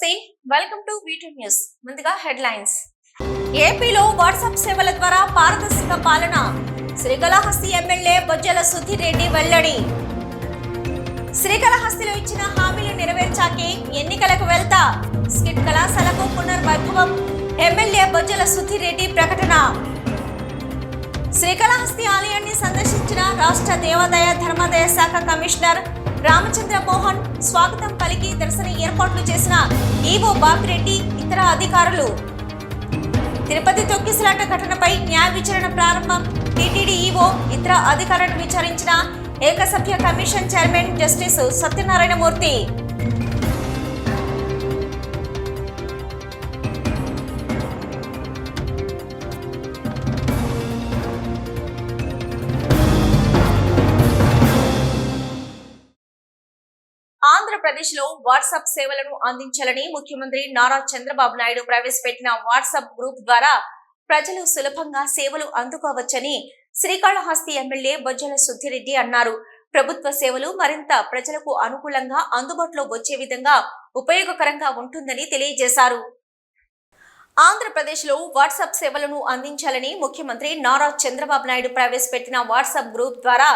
నమస్తే welcome to V two news ముందుగా headlines ఏపీలో వాట్సాప్ సేవల ద్వారా పారదర్శక పాలన. శ్రీకాళహస్తి ఎమ్మెల్యే బొజ్జల సుధీర్ రెడ్డి వెల్లడి. శ్రీకాళహస్తిలో ఇచ్చిన హామీలు నెరవేర్చాకే ఎన్నికలకు వెళ్తా. స్కిట్ కళాశాలకు పునర్వైభవం. ఎమ్మెల్యే బొజ్జల సుధీర్ రెడ్డి ప్రకటన. శ్రీకాళహస్తి ఆలయాన్ని సందర్శించిన రాష్ట్ర దేవాదాయ ధర్మాదాయ శాఖ కమిషనర్ రామచంద్ర మోహన్ స్వాగతం పలికి దర్శన ఏర్పాట్లు చేసిన ఈవో బాపిరెడ్డి ఇతర అధికారులు. తిరుపతి తొక్కిసలాట ఘటనపై న్యాయ విచారణ ప్రారంభం. టీటీడీ ఈవో ఇతర అధికారులను విచారించిన ఏకసభ్య కమిషన్ చైర్మన్ జస్టిస్ సత్యనారాయణమూర్తి. ఆంధ్రప్రదేశ్లో వాట్సాప్ సేవలను అందించాలని ముఖ్యమంత్రి నారా చంద్రబాబు నాయుడు ప్రవేశపెట్టిన వాట్సాప్ గ్రూప్ ద్వారా ప్రజలు సులభంగా సేవలు అందుకోవచ్చని శ్రీకాళహస్తి ఎమ్మెల్యే బొజ్జల సుద్దిరెడ్డి అన్నారు. ప్రభుత్వ సేవలు మరింత ప్రజలకు అనుకూలంగా అందుబాటులో వచ్చే విధంగా ఉపయోగకరంగా ఉంటుందని తెలియజేశారు. ఆంధ్రప్రదేశ్లో వాట్సాప్ సేవలను అందించాలని ముఖ్యమంత్రి నారా చంద్రబాబు నాయుడు ప్రవేశపెట్టిన వాట్సాప్ గ్రూప్ ద్వారా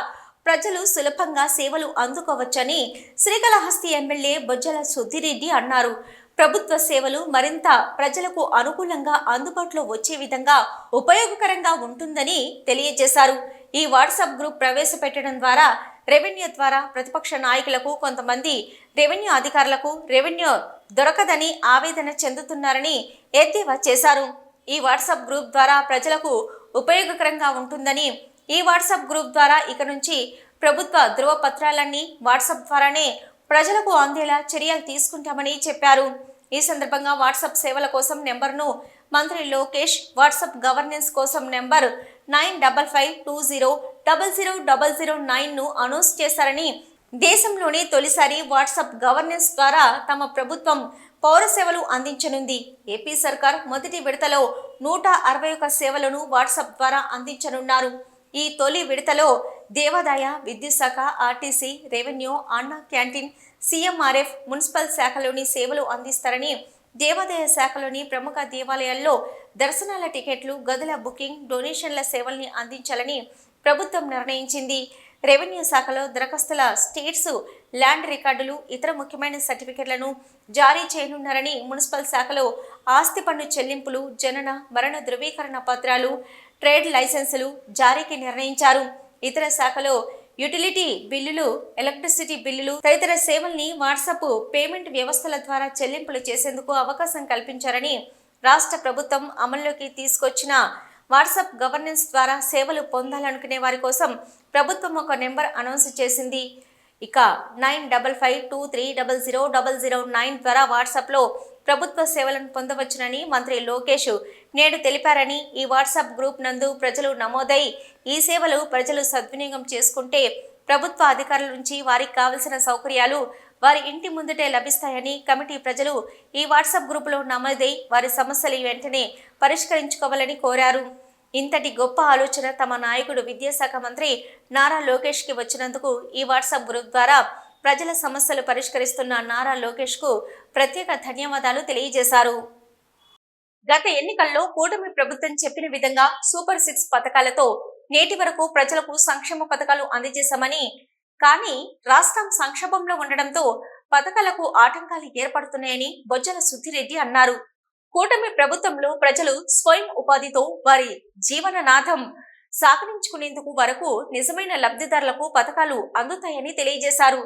ప్రజలు సులభంగా సేవలు అందుకోవచ్చని శ్రీకాళహస్తి ఎమ్మెల్యే బొజ్జల సుద్దిరెడ్డి అన్నారు. ప్రభుత్వ సేవలు మరింత ప్రజలకు అనుకూలంగా అందుబాటులో వచ్చే విధంగా ఉపయోగకరంగా ఉంటుందని తెలియజేశారు. ఈ వాట్సాప్ గ్రూప్ ప్రవేశపెట్టడం ద్వారా రెవెన్యూ ద్వారా ప్రతిపక్ష నాయకులకు కొంతమంది రెవెన్యూ అధికారులకు రెవెన్యూ దొరకదని ఆవేదన చెందుతున్నారని ఎద్దేవా చేశారు. ఈ వాట్సాప్ గ్రూప్ ద్వారా ప్రజలకు ఉపయోగకరంగా ఉంటుందని ఈ వాట్సాప్ గ్రూప్ ద్వారా ఇక నుంచి ప్రభుత్వ ధృవపత్రాలన్నీ వాట్సాప్ ద్వారానే ప్రజలకు అందేలా చర్యలు తీసుకుంటామని చెప్పారు. ఈ సందర్భంగా వాట్సాప్ సేవల కోసం నెంబర్ను మంత్రి లోకేష్ వాట్సాప్ గవర్నెన్స్ కోసం number nine double five two zero double zero double zero నైన్ను announce చేశారని దేశంలోనే తొలిసారి వాట్సాప్ గవర్నెన్స్ ద్వారా తమ ప్రభుత్వం పౌర సేవలు అందించనుంది. ఏపీ సర్కార్ మొదటి విడతలో నూట అరవై ఒక్క సేవలను వాట్సాప్ ద్వారా అందించనున్నారు. ఈ తొలి విడతలో దేవాదాయ విద్యుత్ శాఖ RTC revenue Anna canteen CMRF municipal శాఖలోని సేవలు అందిస్తారని దేవాదాయ శాఖలోని ప్రముఖ దేవాలయాల్లో దర్శనాల టికెట్లు గదుల బుకింగ్ డొనేషన్ల సేవల్ని అందించాలని ప్రభుత్వం నిర్ణయించింది. రెవెన్యూ శాఖలో దరఖాస్తుల స్టేట్స్ ల్యాండ్ రికార్డులు ఇతర ముఖ్యమైన సర్టిఫికెట్లను జారీ చేయనున్నారని మున్సిపల్ శాఖలో ఆస్తి పన్ను చెల్లింపులు జనన మరణ ధృవీకరణ పత్రాలు ట్రేడ్ లైసెన్సులు జారీకి నిర్ణయించారు. ఇతర శాఖలో యుటిలిటీ బిల్లులు ఎలక్ట్రిసిటీ బిల్లులు తదితర సేవల్ని వాట్సాప్ పేమెంట్ వ్యవస్థల ద్వారా చెల్లింపులు చేసేందుకు అవకాశం కల్పించారని రాష్ట్ర ప్రభుత్వం అమల్లోకి తీసుకొచ్చిన వాట్సాప్ గవర్నెన్స్ ద్వారా సేవలు పొందాలనుకునే వారి కోసం ప్రభుత్వం ఒక నెంబర్ అనౌన్స్ చేసింది. ఇక nine double five two three double zero double zero nine ద్వారా వాట్సాప్లో ప్రభుత్వ సేవలను పొందవచ్చునని మంత్రి లోకేష్ నేడు తెలిపారని ఈ వాట్సాప్ గ్రూప్ నందు ప్రజలు నమోదై ఈ సేవలు ప్రజలు సద్వినియోగం చేసుకుంటే ప్రభుత్వ అధికారుల నుంచి వారికి కావలసిన సౌకర్యాలు వారి ఇంటి ముందుటే లభిస్తాయని కమిటీ ప్రజలు ఈ వాట్సాప్ గ్రూపులో నమోదై వారి సమస్యలు వెంటనే పరిష్కరించుకోవాలని కోరారు. ఇంతటి గొప్ప ఆలోచన తమ నాయకుడు విద్యాశాఖ మంత్రి నారా లోకేష్కి వచ్చినందుకు ఈ వాట్సాప్ గ్రూప్ ద్వారా ప్రజల సమస్యలు పరిష్కరిస్తున్న నారా లోకేష్కు ప్రత్యేక ధన్యవాదాలు తెలియజేశారు. గత ఎన్నికల్లో కూటమి ప్రభుత్వం చెప్పిన విధంగా సూపర్ సిక్స్ పథకాలతో నేటి వరకు ప్రజలకు సంక్షేమ పథకాలు అందజేశామని కానీ రాష్ట్రం సంక్షోభంలో ఉండడంతో పథకాలకు ఆటంకాలు ఏర్పడుతున్నాయని బొజ్జల సుద్దిరెడ్డి అన్నారు. కూటమి ప్రభుత్వంలో ప్రజలు స్వయం ఉపాధితో వారి జీవననాథం సాగనించుకునేందుకు వరకు నిజమైన లబ్ధిదారులకు పథకాలు అందుతాయని తెలియజేశారు.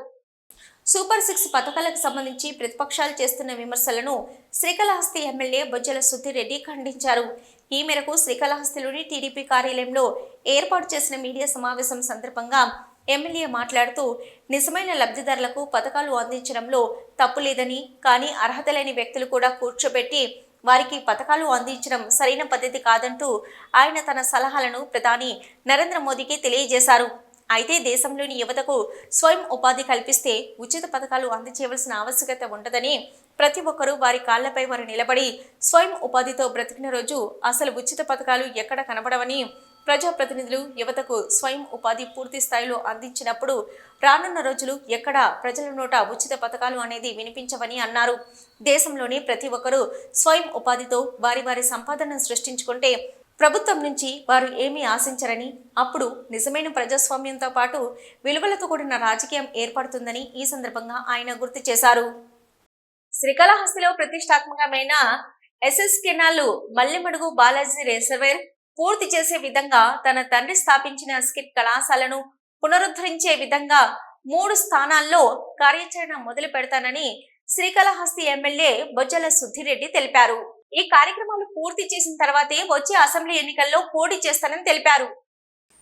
సూపర్ సిక్స్ పథకాలకు సంబంధించి ప్రతిపక్షాలు చేస్తున్న విమర్శలను శ్రీకాళహస్తి ఎమ్మెల్యే బొజ్జల సుద్దిరెడ్డి ఖండించారు. ఈ మేరకు శ్రీకాళహస్తిలోని టీడీపీ కార్యాలయంలో ఏర్పాటు చేసిన మీడియా సమావేశం సందర్భంగా ఎమ్మెల్యే మాట్లాడుతూ నిజమైన లబ్ధిదారులకు పథకాలు అందించడంలో తప్పు లేదని కానీ అర్హత లేని వ్యక్తులు కూడా కూర్చోబెట్టి వారికి పథకాలు అందించడం సరైన పద్ధతి కాదంటూ ఆయన తన సలహాలను ప్రధాని నరేంద్ర మోదీకి తెలియజేశారు. అయితే దేశంలోని యువతకు స్వయం ఉపాధి కల్పిస్తే ఉచిత పథకాలు అందచేయవలసిన ఆవశ్యకత ఉండదని ప్రతి ఒక్కరూ వారి కాళ్ళపై వారు నిలబడి స్వయం ఉపాధితో బ్రతికిన రోజు అసలు ఉచిత పథకాలు ఎక్కడ కనబడవని ప్రజాప్రతినిధులు యువతకు స్వయం ఉపాధి పూర్తి స్థాయిలో అందించినప్పుడు రానున్న రోజులు ఎక్కడ ప్రజల నోట ఉచిత పథకాలు అనేది వినిపించవని అన్నారు. దేశంలోని ప్రతి ఒక్కరూ స్వయం ఉపాధితో వారి వారి సంపాదనను సృష్టించుకుంటే ప్రభుత్వం నుంచి వారు ఏమీ ఆశించరని అప్పుడు నిజమైన ప్రజాస్వామ్యంతో పాటు విలువలతో కూడిన రాజకీయం ఏర్పడుతుందని ఈ సందర్భంగా ఆయన గుర్తు చేశారు. శ్రీకాళహస్తిలో ప్రతిష్టాత్మకమైన SS canal Mallemadugu Balaji reservoir పూర్తి చేసే విధంగా తన తండ్రి స్థాపించిన స్కిట్ కళాశాలను పునరుద్ధరించే విధంగా మూడు స్థానాల్లో కార్యాచరణ మొదలు పెడతానని శ్రీకాళహస్తి ఎమ్మెల్యే బొజ్జల సుద్దిరెడ్డి తెలిపారు. ఈ కార్యక్రమాలు పూర్తి చేసిన తర్వాతే వచ్చే అసెంబ్లీ ఎన్నికల్లో పోటీ చేస్తానని తెలిపారు.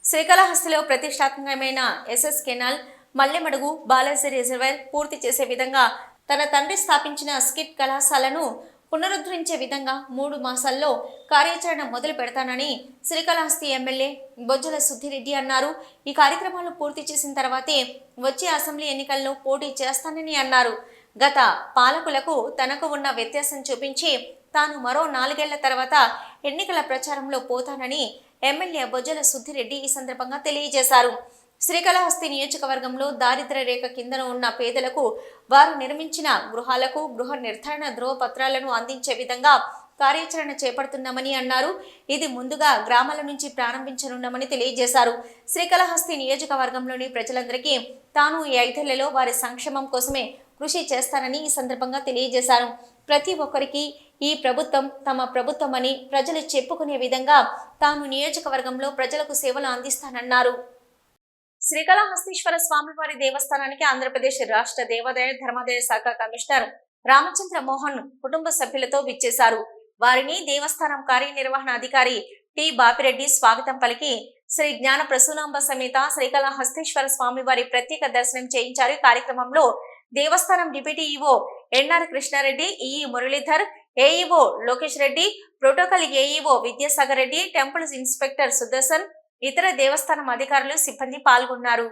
శ్రీకాళహస్తిలో ప్రతిష్టాత్మకమైన SS canal Mallemadugu Balaji reservoir పూర్తి చేసే విధంగా తన తండ్రి స్థాపించిన స్కిట్ కళాశాలను పునరుద్ధరించే విధంగా మూడు మాసాల్లో కార్యాచరణ మొదలు పెడతానని శ్రీకాళహస్తి ఎమ్మెల్యే బొజ్జల సుద్దిరెడ్డి అన్నారు. ఈ కార్యక్రమాలు పూర్తి చేసిన తర్వాతే వచ్చే అసెంబ్లీ ఎన్నికల్లో పోటీ చేస్తానని అన్నారు. గత పాలకులకు తనకు ఉన్న వ్యత్యాసం చూపించి తాను మరో నాలుగేళ్ళ తర్వాత ఎన్నికల ప్రచారంలో పోతానని ఎమ్మెల్యే బొజ్జల సుద్దిరెడ్డి ఈ సందర్భంగా తెలియజేశారు. శ్రీకాళహస్తి నియోజకవర్గంలో దారిద్ర్య రేఖ కిందన ఉన్న పేదలకు వారు నిర్మించిన గృహాలకు గృహ నిర్ధారణ ధ్రువపత్రాలను అందించే విధంగా కార్యాచరణ చేపడుతున్నామని అన్నారు. ఇది ముందుగా గ్రామాల నుంచి ప్రారంభించనున్నామని తెలియజేశారు. శ్రీకాళహస్తి నియోజకవర్గంలోని ప్రజలందరికీ తాను ఈ ఐదేళ్ళలో వారి సంక్షేమం కోసమే కృషి చేస్తానని ఈ సందర్భంగా తెలియజేశారు. ప్రతి ఒక్కరికి ఈ ప్రభుత్వం తమ ప్రభుత్వమని ప్రజలు చెప్పుకునే విధంగా తాను నియోజకవర్గంలో ప్రజలకు సేవలు అందిస్తానన్నారు. శ్రీకాళహస్తీశ్వర స్వామివారి దేవస్థానానికి ఆంధ్రప్రదేశ్ రాష్ట్ర దేవాదాయ ధర్మాదాయ శాఖ కమిషనర్ రామచంద్ర మోహన్ కుటుంబ సభ్యులతో విచ్చేశారు. వారిని దేవస్థానం కార్యనిర్వహణ అధికారి టి. బాపిరెడ్డి స్వాగతం పలికి శ్రీ జ్ఞాన ప్రసూనాంబ సమేత శ్రీకాళహస్తీశ్వర స్వామివారి ప్రత్యేక దర్శనం చేయించారు. ఈ కార్యక్రమంలో దేవస్థానం deputy EO NR Krishnareddy E Muralidhar AEO Lokesh Reddy protocol AEO Vidyasagar Reddy temples inspector Sudarshan ఇతర దేవస్థానం అధికారులు సిబ్బంది పాల్గొన్నారు.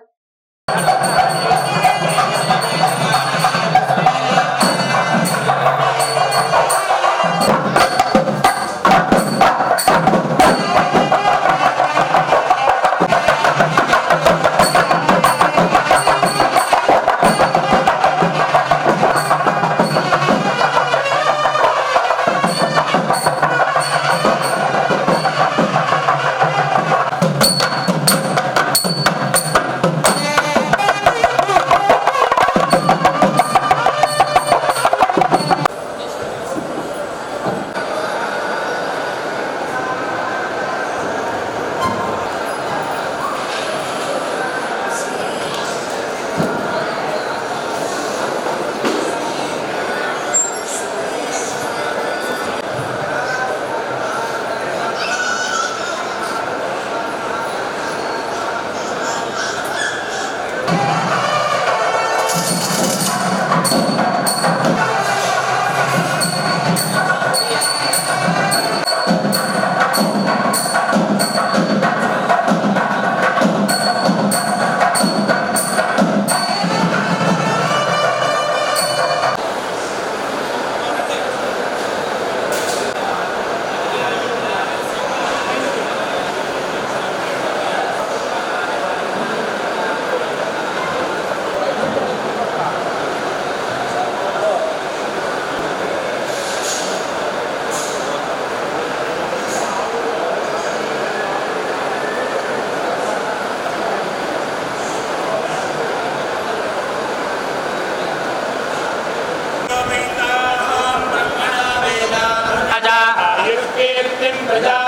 くだ。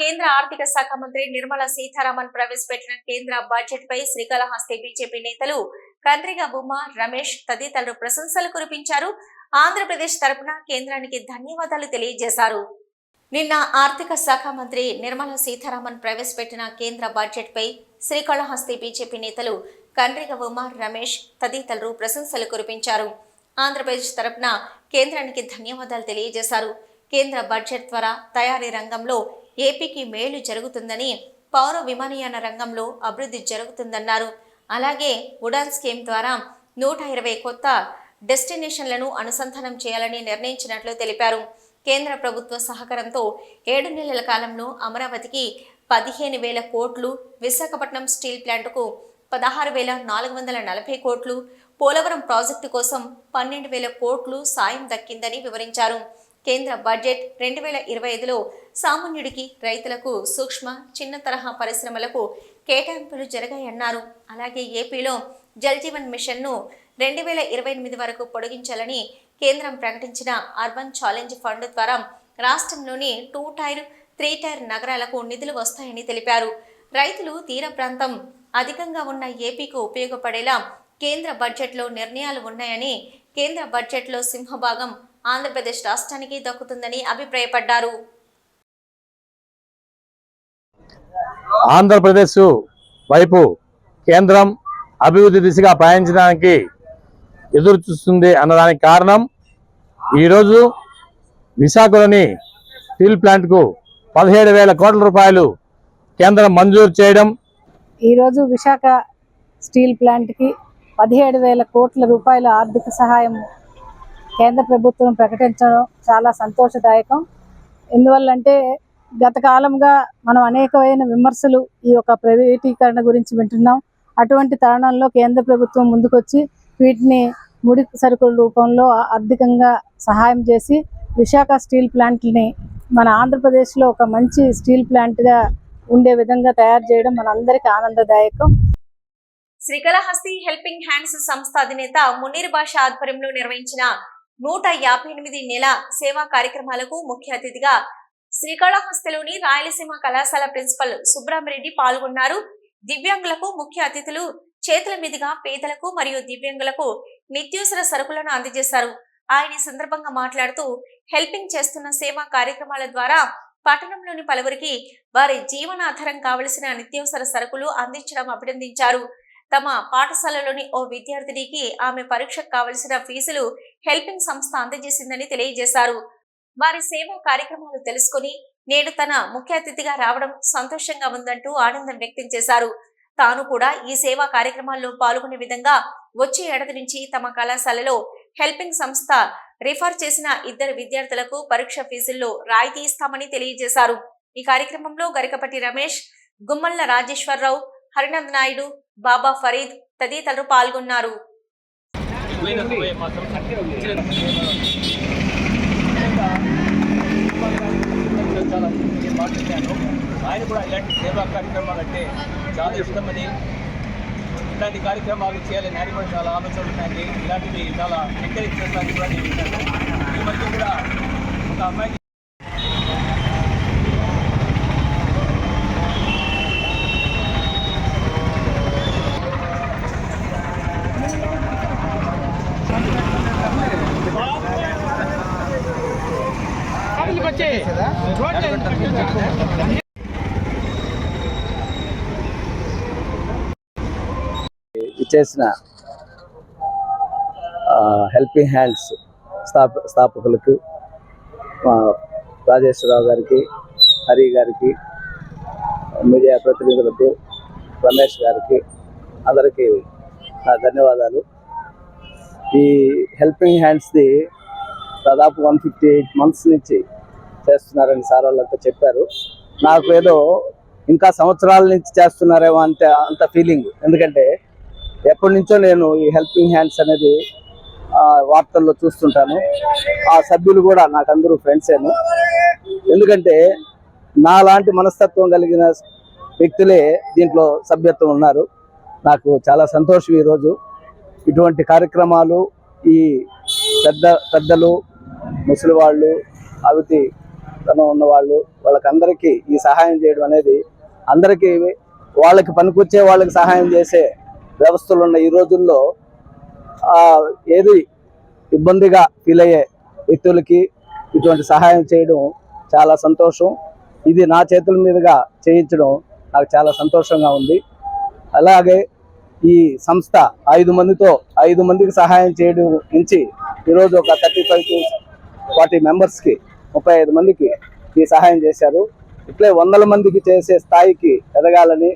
కేంద్ర ఆర్థిక శాఖ మంత్రి నిర్మలా సీతారామన్ ప్రవేశపెట్టిన కేంద్ర బడ్జెట్ పై శ్రీకాళహస్తి బీజేపీ నేతలు కంద్రిగ బొమ్మ రమేష్ తదితరులు ప్రశంసలు కురిపించారు. ఆంధ్రప్రదేశ్ తరపున కేంద్రానికి ధన్యవాదాలు తెలియజేశారు. నిన్న ఆర్థిక శాఖ మంత్రి నిర్మలా సీతారామన్ ప్రవేశపెట్టిన కేంద్ర బడ్జెట్ పై శ్రీకాళహస్తి బీజేపీ నేతలు కండ్రిగ ఉమా రమేష్ తదితరులు ప్రశంసలు కురిపించారు. ఆంధ్రప్రదేశ్ తరపున కేంద్రానికి ధన్యవాదాలు తెలియజేశారు. కేంద్ర బడ్జెట్ ద్వారా తయారీ రంగంలో ఏపీకి మేలు జరుగుతుందని పౌర విమానయాన రంగంలో అభివృద్ధి జరుగుతుందన్నారు. అలాగే ఉడాన్ స్కీమ్ ద్వారా నూట ఇరవై కొత్త డెస్టినేషన్లను అనుసంధానం చేయాలని నిర్ణయించినట్లు తెలిపారు. కేంద్ర ప్రభుత్వ సహకారంతో ఏడు నెలల కాలంలో అమరావతికి పదిహేను వేల కోట్లు విశాఖపట్నం స్టీల్ ప్లాంట్కు పదహారు వేల నాలుగు వందల నలభై కోట్లు పోలవరం ప్రాజెక్టు కోసం పన్నెండు వేల కోట్లు సాయం దక్కిందని వివరించారు. కేంద్ర బడ్జెట్ రెండు వేల ఇరవై ఐదులో సామాన్యుడికి రైతులకు సూక్ష్మ చిన్న తరహా పరిశ్రమలకు కేటాయింపులు జరిగాయన్నారు. అలాగే ఏపీలో జల్ జీవన్ మిషన్ను రెండు వేల ఇరవై ఎనిమిది వరకు పొడిగించాలని కేంద్రం ప్రకటించిన అర్బన్ ఛాలెంజ్ ఫండ్ ద్వారా రాష్ట్రంలోని టూ టైర్ త్రీ టైర్ నగరాలకు నిధులు వస్తాయని తెలిపారు. రైతులు తీర ప్రాంతం అధికంగా ఉన్న ఏపీకి ఉపయోగపడేలా కేంద్ర బడ్జెట్లో నిర్ణయాలు ఉన్నాయని కేంద్ర బడ్జెట్లో సింహభాగం ఆంధ్రప్రదేశ్ రాష్ట్రానికి దక్కుతుందని అభిప్రాయపడ్డారు. ఆంధ్రప్రదేశ్ వైపు కేంద్రం అభివృద్ధి దిశగా పయనించడానికి ఎదురు చూస్తుంది అన్నదానికి కారణం ఈరోజు విశాఖలోని స్టీల్ ప్లాంట్కు పదిహేడు వేల కోట్ల రూపాయలు కేంద్రం మంజూరు చేయడం ఈరోజు విశాఖ స్టీల్ ప్లాంట్కి పదిహేడు వేల కోట్ల రూపాయల ఆర్థిక సహాయం కేంద్ర ప్రభుత్వం ప్రకటించడం చాలా సంతోషదాయకం. ఎందువల్లంటే గత కాలంగా మనం అనేకమైన విమర్శలు ఈ యొక్క ప్రైవేటీకరణ గురించి వింటున్నాం. అటువంటి తరుణంలో కేంద్ర ప్రభుత్వం ముందుకొచ్చి వీటిని ముడి సరుకుల రూపంలో ఆర్థికంగా సహాయం చేసి విశాఖ స్టీల్ ప్లాంట్ని మన ఆంధ్రప్రదేశ్లో ఒక మంచి స్టీల్ ప్లాంట్గా ఉండే విధంగా తయారు చేయడం మనందరికీ ఆనందదాయకం. శ్రీకాళహస్తి హెల్పింగ్ హ్యాండ్స్ సంస్థ అధినేత మునీర్ భాష ఆధ్వర్యంలో నిర్వహించిన నూట యాభై ఎనిమిది నెల సేవా కార్యక్రమాలకు ముఖ్య అతిథిగా శ్రీకాళహస్తిలోని రాయలసీమ కళాశాల ప్రిన్సిపల్ సుబ్రహ్మరెడ్డి పాల్గొన్నారు. దివ్యాంగులకు ముఖ్య అతిథులు చేతుల మీదుగా పేదలకు మరియు దివ్యాంగులకు నిత్యావసర సరుకులను అందజేశారు. ఆయన సందర్భంగా మాట్లాడుతూ హెల్పింగ్ చేస్తున్న సేవా కార్యక్రమాల ద్వారా పట్టణంలోని పలువురికి వారి జీవనాధారం కావలసిన నిత్యావసర సరుకులు అందించడం అభినందించారు. తమ పాఠశాలలోని ఓ విద్యార్థినికి ఆమె పరీక్షకు కావలసిన ఫీజులు హెల్పింగ్ సంస్థ అందజేసిందని తెలియజేశారు. వారి సేవా కార్యక్రమాలు తెలుసుకుని నేడు తన ముఖ్య అతిథిగా రావడం సంతోషంగా ఉందంటూ ఆనందం వ్యక్తం చేశారు. తాను కూడా ఈ సేవా కార్యక్రమాల్లో పాల్గొనే విధంగా వచ్చే ఏడాది నుంచి తమ కళాశాలలో హెల్పింగ్ సంస్థ రిఫర్ చేసిన ఇద్దరు విద్యార్థులకు పరీక్ష ఫీజుల్లో రాయితీ ఇస్తామని తెలియజేశారు. ఈ కార్యక్రమంలో గరికపట్టి రమేష్ గుమ్మల్ల రాజేశ్వరరావు హరినంద్ నాయుడు బాబా ఫరీద్ తదితరులు పాల్గొన్నారు. చాలా ఆయన కూడా ఇలాంటి సేవా కార్యక్రమాలు అంటే చాలా ఇష్టమని ఇలాంటి కార్యక్రమాలు చేయాలని ఆయన కూడా చాలా ఆలోచనలు ఉన్నాయండి. ఇలాంటివి చాలా ఎంకరేజ్ చేస్తానని కూడా నేను ఈ మధ్య కూడా ఒక అమ్మాయికి చేసిన హెల్పింగ్ హ్యాండ్స్ స్థాప స్థాపకులకు రాజేశ్వరరావు గారికి హరి గారికి మీడియా ప్రతినిధులకు రమేష్ గారికి అందరికీ నా ధన్యవాదాలు. ఈ హెల్పింగ్ హ్యాండ్స్ది దాదాపు వన్ ఫిఫ్టీ ఎయిట్ మంత్స్ నుంచి చేస్తున్నారని సార్ వాళ్ళంతా చెప్పారు. నాకు ఏదో ఇంకా సంవత్సరాల నుంచి చేస్తున్నారేమో అంత అంత ఫీలింగ్ ఎందుకంటే ఎప్పటి నుంచో నేను ఈ హెల్పింగ్ హ్యాండ్స్ అనేది ఆ, వార్తల్లో చూస్తుంటాను. ఆ సభ్యులు కూడా నాకు అందరూ ఫ్రెండ్సేను ఎందుకంటే నాలాంటి మనస్తత్వం కలిగిన వ్యక్తులే దీంట్లో సభ్యత్వం ఉన్నారు. నాకు చాలా సంతోషం ఈరోజు. ఇటువంటి కార్యక్రమాలు ఈ పెద్ద పెద్దలు ముసలి వాళ్ళు అవిటి తనం ఉన్న వాళ్ళు వాళ్ళకందరికీ ఈ సహాయం చేయడం అనేది అందరికీ వాళ్ళకి పనికొచ్చే వాళ్ళకి సహాయం చేసే వ్యవస్థలు ఉన్న ఈ రోజుల్లో ఏది ఇబ్బందిగా ఫీల్ అయ్యే వ్యక్తులకి ఇటువంటి సహాయం చేయడం చాలా సంతోషం. ఇది నా చేతుల మీదుగా చేయించడం నాకు చాలా సంతోషంగా ఉంది. అలాగే ఈ సంస్థ ఐదు మందితో ఐదు మందికి సహాయం చేయడం నుంచి ఈరోజు ఒక థర్టీ ఫైవ్ టు ఫార్టీ మెంబర్స్కి ముప్పై ఐదు మందికి ఈ సహాయం చేశారు. ఇట్లే వందల మందికి చేసే స్థాయికి ఎదగాలని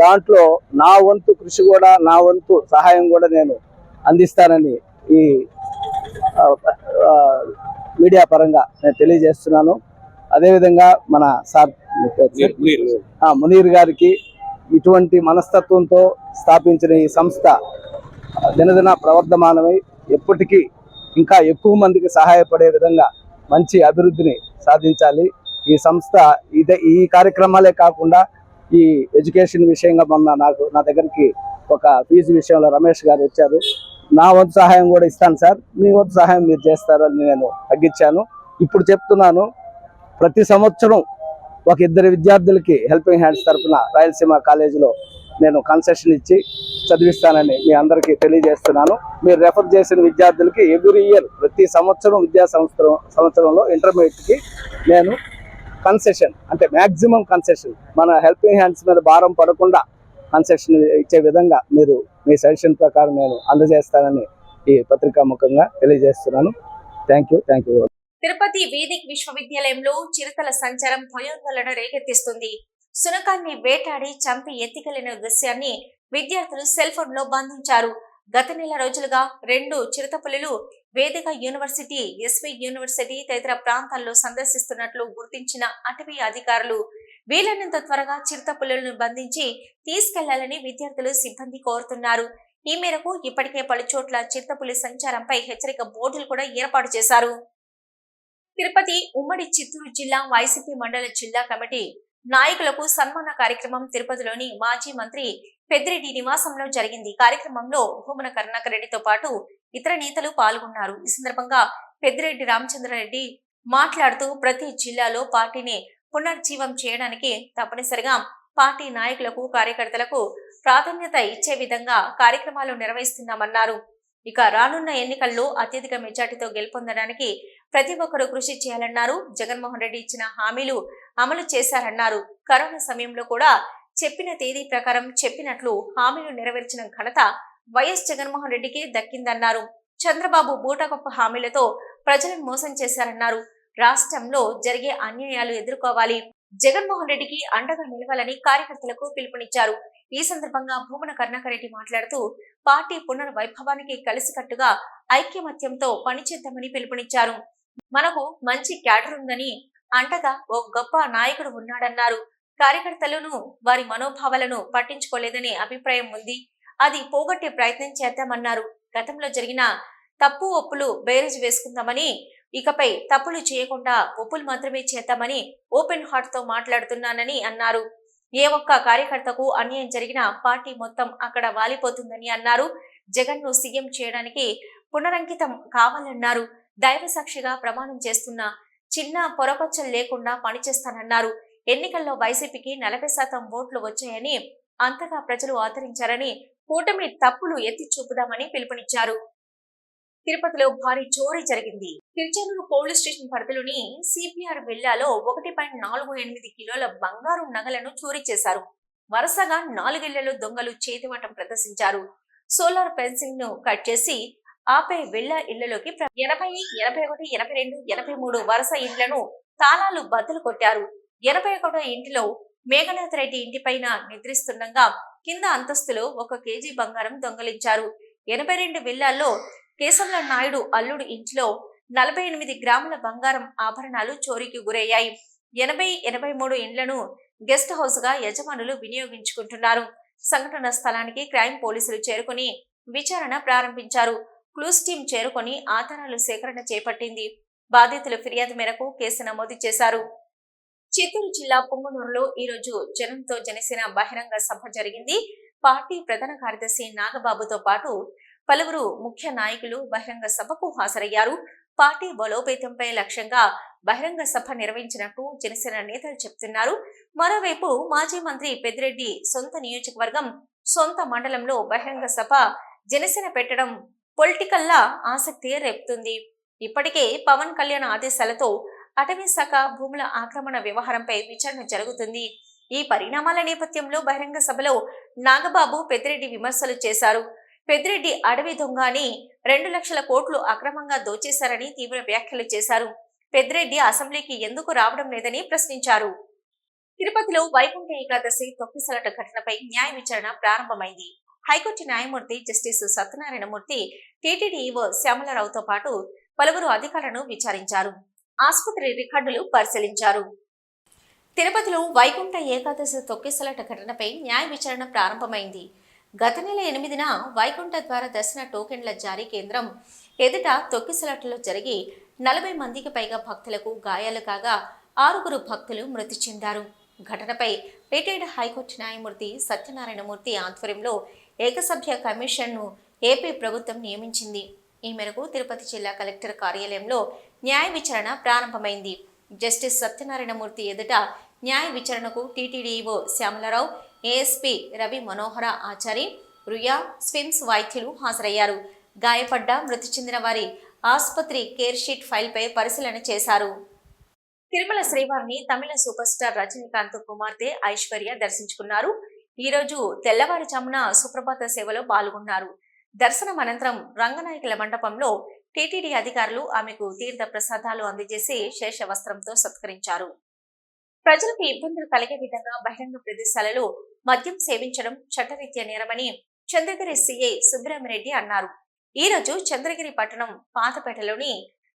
దాంట్లో నా వంతు కృషి కూడా నా వంతు సహాయం కూడా నేను అందిస్తానని ఈ మీడియా పరంగా నేను తెలియజేస్తున్నాను. అదేవిధంగా మన సార్ మునీర్ గారికి ఇటువంటి మనస్తత్వంతో స్థాపించిన ఈ సంస్థ దినదిన ప్రవర్ధమానమై ఎప్పటికీ ఇంకా ఎక్కువ మందికి సహాయపడే విధంగా మంచి అభివృద్ధిని సాధించాలి. ఈ సంస్థ ఇదే ఈ కార్యక్రమాలే కాకుండా ఈ ఎడ్యుకేషన్ విషయంగా మొన్న నాకు నా దగ్గరికి ఒక ఫీజు విషయంలో రమేష్ గారు వచ్చారు. నా వంతు సహాయం కూడా ఇస్తాను సార్. మీ వంతు సహాయం మీరు చేస్తారని నేను తగ్గించాను. ఇప్పుడు చెప్తున్నాను ప్రతి సంవత్సరం ఒక ఇద్దరు విద్యార్థులకి హెల్పింగ్ హ్యాండ్స్ తరఫున రాయలసీమ కాలేజీలో నేను కన్సెషన్ ఇచ్చి చదివిస్తానని మీ అందరికీ తెలియజేస్తున్నాను. మీరు రెఫర్ చేసిన విద్యార్థులకి ఎవ్రీ ఇయర్ ప్రతి సంవత్సరం విద్యా సంవత్సరం సంవత్సరంలో ఇంటర్మీడియట్కి నేను కన్సెషన్ అంటే మ్యాక్సిమం కన్సెషన్ మన హెల్పింగ్ హ్యాండ్స్ మీద భారం పడకుండా కన్సెషన్ ఇచ్చే విధంగా మీరు మీ సజెషన్ ప్రకారం నేను అందజేస్తానని ఈ పత్రికా ముఖంగా తెలియజేస్తున్నాను. Thank you thank you Tirupati Vedic విశ్వవిద్యాలయంలో చిరుతల సంచారం భయోందోళన రేకెత్తిస్తుంది. సునకాన్ని వేటాడి చంపి ఎత్తికెళ్ళిన దృశ్యాన్ని విద్యార్థులు సెల్ ఫోన్లో బంధించారు. గత నెల రోజులుగా రెండు చిరుతపులులు వేదిక యూనివర్సిటీ ఎస్వి యూనివర్సిటీ తదితర ప్రాంతాల్లో సందర్శిస్తున్నట్లు గుర్తించిన అటవీ అధికారులు వీలైనంత త్వరగా చిరుతపులులను బంధించి తీసుకెళ్ళాలని విద్యార్థులు సిబ్బంది కోరుతున్నారు. ఈ మేరకు ఇప్పటికే పలుచోట్ల చిరుతపులి సంచారంపై హెచ్చరిక బోర్డులు కూడా ఏర్పాటు చేశారు. తిరుపతి ఉమ్మడి చిత్తూరు జిల్లా వైసీపీ మండల జిల్లా కమిటీ నాయకులకు సన్మాన కార్యక్రమం తిరుపతిలోని మాజీ మంత్రి పెద్దిరెడ్డి నివాసంలో జరిగింది. కార్యక్రమంలో భూమన కరుణాకర్ రెడ్డితో పాటు ఇతర నేతలు పాల్గొన్నారు. ఈ సందర్భంగా పెద్దిరెడ్డి రామచంద్రారెడ్డి మాట్లాడుతూ ప్రతి జిల్లాలో పార్టీని పునర్జీవం చేయడానికి తప్పనిసరిగా పార్టీ నాయకులకు కార్యకర్తలకు ప్రాధాన్యత ఇచ్చే విధంగా కార్యక్రమాలు నిర్వహిస్తున్నామన్నారు. ఇక రానున్న ఎన్నికల్లో అత్యధిక మెజార్టీతో గెలుపొందడానికి ప్రతి ఒక్కరూ కృషి చేయాలన్నారు. జగన్మోహన్ రెడ్డి ఇచ్చిన హామీలు అమలు చేశారన్నారు. కరోనా సమయంలో కూడా చెప్పిన తేదీ ప్రకారం చెప్పినట్లు హామీలు నెరవేర్చిన ఘనత వైఎస్ జగన్మోహన్ రెడ్డికి దక్కిందన్నారు. చంద్రబాబు బూటగొప్ప హామీలతో ప్రజలను మోసం చేశారన్నారు. రాష్ట్రంలో జరిగే అన్యాయాలు ఎదుర్కోవాలి. జగన్మోహన్ రెడ్డికి అండగా నిలవాలని కార్యకర్తలకు పిలుపునిచ్చారు. ఈ సందర్భంగా భూమన కరుణాకర్ మాట్లాడుతూ పార్టీ పునర్వైభవానికి కలిసికట్టుగా ఐక్యమత్యంతో పనిచేద్దామని పిలుపునిచ్చారు. మనకు మంచి క్యాడర్ ఉందని అంటగా ఓ గొప్ప నాయకుడు ఉన్నాడన్నారు. కార్యకర్తలను వారి మనోభావాలను పట్టించుకోలేదనే అభిప్రాయం ఉంది. అది పోగొట్టే ప్రయత్నం చేద్దామన్నారు. గతంలో జరిగిన తప్పు ఒప్పులు బేరేజ్ వేసుకుందామని ఇకపై తప్పులు చేయకుండా ఒప్పులు మాత్రమే చేద్దామని ఓపెన్ హార్ట్తో మాట్లాడుతున్నానని అన్నారు. ఏ ఒక్క కార్యకర్తకు అన్యాయం జరిగినా పార్టీ మొత్తం అక్కడ వాలిపోతుందని అన్నారు. జగన్ను సీఎం చేయడానికి పునరంకితం కావాలన్నారు. దైవ సాక్షిగా ప్రమాణం చేస్తున్న చిన్న పొరపచ్చలు లేకుండా పనిచేస్తానన్నారు. ఎన్నికల్లో వైసీపీకి నలభై శాతం ఓట్లు వచ్చాయని అంతగా ప్రజలు ఆదరించారని కూటమి తప్పులు ఎత్తి చూపుదామని పిలుపునిచ్చారు. తిరుపతిలో భారీ చోరీ జరిగింది. తిరుచానూరు పోలీస్ స్టేషన్ పరిధిలోని సిపిఆర్ విల్లాలో ఒకటి పాయింట్ నాలుగు ఎనిమిది కిలోల బంగారు నగలను చోరీ చేశారు. వరుసగా నాలుగేళ్ళలో దొంగలు చేతివటం ప్రదర్శించారు. సోలార్ ఫెన్సింగ్ను కట్ చేసి ఆపై విల్లా ఇళ్ళలోకి ఎనభై ఎనభై ఒకటి ఎనభై రెండు ఎనభై మూడు వరుస ఇండ్లను తాళాలు బద్దలు కొట్టారు. ఎనభై ఒకటో ఇంటిలో మేఘనాథ్ రెడ్డి ఇంటిపైన నిద్రిస్తుండగా కింద అంతస్తులో ఒక కేజీ బంగారం దొంగలించారు. ఎనభై రెండు విల్లాల్లో కేశవుల నాయుడు అల్లుడు ఇంట్లో నలభై ఎనిమిది గ్రాముల బంగారం ఆభరణాలు చోరీకి గురయ్యాయి. ఎనభై ఎనభై మూడు ఇండ్లను గెస్ట్ హౌస్గా యజమానులు వినియోగించుకుంటున్నారు. సంఘటన స్థలానికి క్రైమ్ పోలీసులు చేరుకుని విచారణ ప్రారంభించారు. క్లూస్ టీం చేరుకొని ఆధారాలు సేకరణ చేపట్టింది. బాధితుల ఫిర్యాదు మేరకు కేసు నమోదు చేశారు. చిత్తూరు జిల్లా పొంగనూరులో ఈరోజు జనంతో జనసేన బహిరంగ సభ జరిగింది. పార్టీ ప్రధాన కార్యదర్శి నాగబాబుతో పాటు పలువురు ముఖ్య నాయకులు బహిరంగ సభకు హాజరయ్యారు. పార్టీ బలోపేతంపై లక్ష్యంగా బహిరంగ సభ నిర్వహించినట్టు జనసేన నేతలు చెప్తున్నారు. మరోవైపు మాజీ మంత్రి పెద్దిరెడ్డి సొంత నియోజకవర్గం సొంత మండలంలో బహిరంగ సభ జనసేన పెట్టడం పొలిటికల్లా ఆసక్తి రేపుతుంది. ఇప్పటికే పవన్ కళ్యాణ్ ఆదేశాలతో అటవీ శాఖ భూముల ఆక్రమణ వ్యవహారంపై విచారణ జరుగుతుంది. ఈ పరిణామాల నేపథ్యంలో బహిరంగ సభలో నాగబాబు పెద్దిరెడ్డి విమర్శలు చేశారు. పెద్దిరెడ్డి అడవి దొంగ అని రెండు లక్షల కోట్లు అక్రమంగా దోచేశారని తీవ్ర వ్యాఖ్యలు చేశారు. పెద్దిరెడ్డి అసెంబ్లీకి ఎందుకు రావడం లేదని ప్రశ్నించారు. తిరుపతిలో వైకుంఠ ఏకాదశి తొక్కిసలట ఘటనపై న్యాయ విచారణ ప్రారంభమైంది. హైకోర్టు న్యాయమూర్తి జస్టిస్ సత్యనారాయణమూర్తి టీటీడీ ఈవో శ్యామలరావుతో పాటు పలువురు అధికారులను విచారించారు. ఆసుపత్రి రికార్డులు పరిశీలించారు. తిరుపతిలో వైకుంఠ ఏకాదశి తొక్కిసలట ఘటనపై న్యాయ విచారణ ప్రారంభమైంది. గత నెల ఎనిమిదిన వైకుంఠ ద్వారా దర్శన టోకెన్ల జారీ కేంద్రం ఎదుట తొక్కిసలాటలో జరిగి నలభై మందికి పైగా భక్తులకు గాయాలు కాగా ఆరుగురు భక్తులు మృతి చెందారు. ఘటనపై రిటైర్డ్ హైకోర్టు న్యాయమూర్తి సత్యనారాయణమూర్తి ఆధ్వర్యంలో ఏకసభ్య కమిషన్ను ఏపీ ప్రభుత్వం నియమించింది. ఈ మేరకు తిరుపతి జిల్లా కలెక్టర్ కార్యాలయంలో న్యాయ విచారణ ప్రారంభమైంది. జస్టిస్ సత్యనారాయణమూర్తి ఎదుట న్యాయ విచారణకు TTD EO Syamalarao ASP Ravi Manohara Achari Ruia SVIMS వైద్యులు హాజరయ్యారు. గాయపడ్డ మృతి చెందిన వారి ఆసుపత్రి కేర్ షీట్ ఫైల్పై పరిశీలన చేశారు. తిరుమల శ్రీవారిని తమిళ సూపర్ స్టార్ రజనీకాంత్ కుమార్తె ఐశ్వర్య దర్శించుకున్నారు. ఈ రోజు తెల్లవారుజామున సుప్రభాత సేవలో పాల్గొన్నారు. దర్శనం అనంతరం రంగనాయకుల మండపంలో టీటీడీ అధికారులు ఆమెకు తీర్థ ప్రసాదాలు అందజేసి శేష వస్త్రంతో సత్కరించారు. ప్రజలకు ఇబ్బందులు కలిగే విధంగా బహిరంగ ప్రదేశాలలో మద్యం సేవించడం చట్టరీత్యా నేరమని చంద్రగిరి సిఐ సుబ్రహ్మరెడ్డి అన్నారు. ఈ రోజు చంద్రగిరి పట్టణం పాతపేటలోని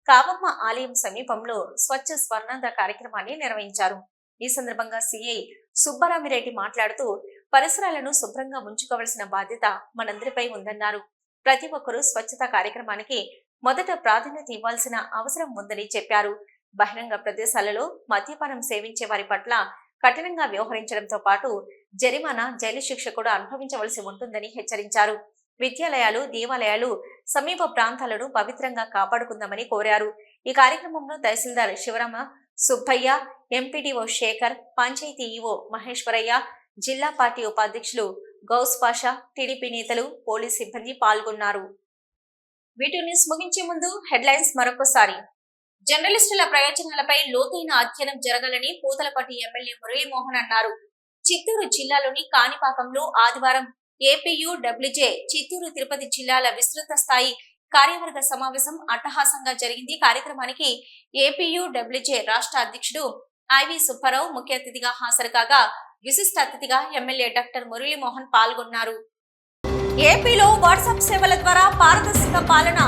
కావమ్మ ఆలయం సమీపంలో స్వచ్ఛ స్వర్ణంద కార్యక్రమాన్ని నిర్వహించారు. ఈ సందర్భంగా సిఐ సుబ్బరామిరెడ్డి మాట్లాడుతూ పరిసరాలను శుభ్రంగా ఉంచుకోవలసిన బాధ్యత మనందరిపై ఉందన్నారు. ప్రతి ఒక్కరూ స్వచ్ఛత కార్యక్రమానికి మొదట ప్రాధాన్యత ఇవ్వాల్సిన అవసరం ఉందని చెప్పారు. బహిరంగ ప్రదేశాలలో మద్యపానం సేవించే వారి పట్ల కఠినంగా వ్యవహరించడంతో పాటు జరిమానా జైలు శిక్ష కూడా అనుభవించవలసి ఉంటుందని హెచ్చరించారు. విద్యాలయాలు దేవాలయాలు సమీప ప్రాంతాలను పవిత్రంగా కాపాడుకుందామని కోరారు. ఈ కార్యక్రమంలో తహసీల్దార్ శివరామ సుబ్బయ్య ఎంపీడీఓ శేఖర్ పంచాయతీ ఈఓ మహేశ్వరయ్య జిల్లా పార్టీ ఉపాధ్యక్షులు గౌస్ పాషా టీడీపీ నేతలు పోలీస్ సిబ్బంది పాల్గొన్నారు. వీటి న్యూస్ ముగించే ముందు హెడ్లైన్స్ మరొకసారి జర్నలిస్టుల ప్రయోజనాలపై లోతైన అధ్యయనం జరగాలని పూతలపట్టి ఎమ్మెల్యే మురళీమోహన్ అన్నారు. చిత్తూరు జిల్లాలోని కాణిపాకంలో ఆదివారం ఏపీయు డబ్ల్యూజే చిత్తూరు తిరుపతి జిల్లాల విస్తృత స్థాయి కార్యవర్గ సమావేశం అట్టహాసంగా జరిగింది. కార్యక్రమానికి ఏపీయు డబ్ల్యూజే రాష్ట్ర అధ్యక్షుడు ఐవి సుబ్బారావు ముఖ్య అతిథిగా హాజరు కాగా విశిష్ట అతిథిగా ఎమ్మెల్యే డాక్టర్ మురళీమోహన్ పాల్గొన్నారు. ఏపీలో వాట్సాప్ సేవల ద్వారా పారదర్శక పాలన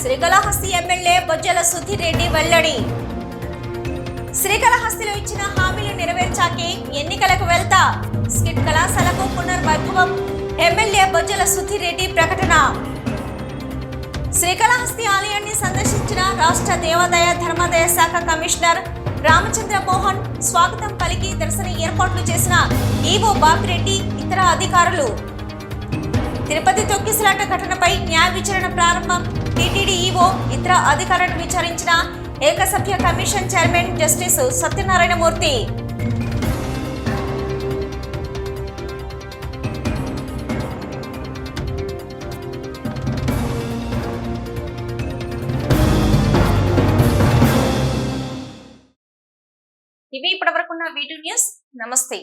శ్రీకాళహస్తి ఎమ్మెల్యే బొజ్జల సుధీర్ రెడ్డి వెల్లడి. శ్రీకాళహస్తిలో ఇచ్చిన హామీలు నెరవేర్చాకే ఎన్నికలకు వెళ్తా స్కిట్ కళాశాలకు పునర్వైభవం. ఎమ్మెల్యే బొజ్జల సుధీర్ ప్రకటన. శ్రీకాళహస్తి ఆలయాన్ని సందర్శించిన రాష్ట్ర దేవాదాయ ధర్మాదాయ శాఖ కమిషనర్ రామచంద్ర మోహన్ స్వాగతం పలికి దర్శన ఏర్పాట్లు చేసిన ఈవో బాపిరెడ్డి ఇతర అధికారులు. తిరుపతి తొక్కిసలాట ఘటనపై న్యాయ విచారణ ప్రారంభం. టీటీడీ ఈవో ఇతర అధికారులను విచారించిన ఏకసభ్య కమిషన్ చైర్మన్ జస్టిస్ సత్యనారాయణమూర్తి. ఇవి ఇప్పటివరకున్న వీడియో న్యూస్. నమస్తే.